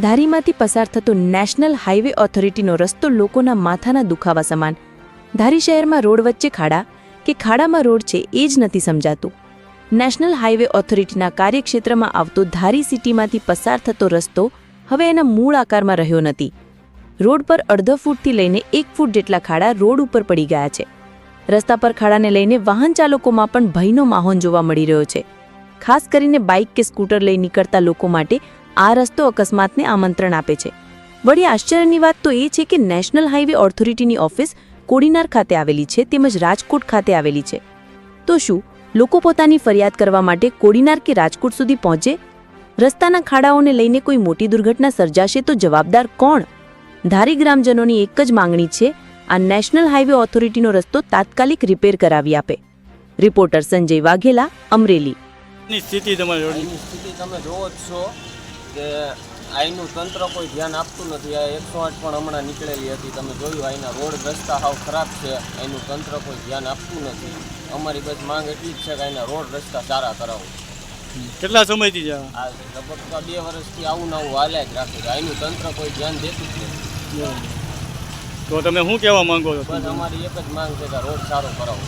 ધારીમાંથી પસાર થતો national highway ઓથોરિટીનો રસ્તો લોકોના માથાના દુખાવા સમાન. ધારી શહેરમાં રોડ વચ્ચે ખાડા, કે ખાડામાં રોડ છે એ જ નથી સમજાતું. નેશનલ હાઈવે ઓથોરિટીના કાર્યક્ષેત્રમાં આવતો ધારી સિટીમાંથી પસાર થતો રસ્તો હવે એના મૂળ આકારમાં રહ્યો નથી. રોડ પર અડધો ફૂટથી લઈને એક ફૂટ જેટલા ખાડા રોડ ઉપર પડી ગયા છે. રસ્તા પર ખાડાને લઈને વાહન ચાલકોમાં પણ ભયનો માહોલ જોવા મળી રહ્યો છે. ખાસ કરીને બાઇક કે સ્કૂટર લઈ નીકળતા લોકો માટે આ રસ્તો અકસ્માતને આમંત્રણ આપે છે. વળી આશ્ચર્યની વાત તો એ છે કે નેશનલ હાઈવે ઓથોરિટીની ઓફિસ કોડીનાર ખાતે આવેલી છે તેમજ રાજકોટ ખાતે આવેલી છે. તો શું લોકો પોતાની ફરિયાદ કરવા માટે કોડીનાર કે રાજકોટ સુધી પહોંચે? રસ્તાના ખાડાઓને લઈને કોઈ મોટી દુર્ઘટના સર્જાશે તો જવાબદાર કોણ? ધારી ગ્રામજનોની એક જ માંગણી છે આ નેશનલ હાઈવે ઓથોરિટીનો રસ્તો તાત્કાલિક રિપેર કરાવી આપે. રિપોર્ટર સંજય વાઘેલા અમરેલી. સ્થિતિ તમે જોવો જ છો. કે આઈનું તંત્ર કોઈ ધ્યાન આપતું નથી. આ એકસો આઠ પણ હમણાં નીકળેલી હતી. તમે જોયું અહીંના રોડ રસ્તા હાવ ખરાબ છે. અહીંનું તંત્ર કોઈ ધ્યાન આપતું નથી. અમારી બસ માંગ એટલી જ છે કે અહીંના રોડ રસ્તા સારા કરાવો. કેટલા સમયથી છે આ? લગભગ બે વર્ષથી આવું ને આવું હાલ્યા જ રાખે છે. અહીંનું તંત્ર કોઈ ધ્યાન દેતું જ નથી. તો તમે શું કહેવા માંગો છો? બસ અમારી એક જ માંગ છે કે રોડ સારો કરાવો.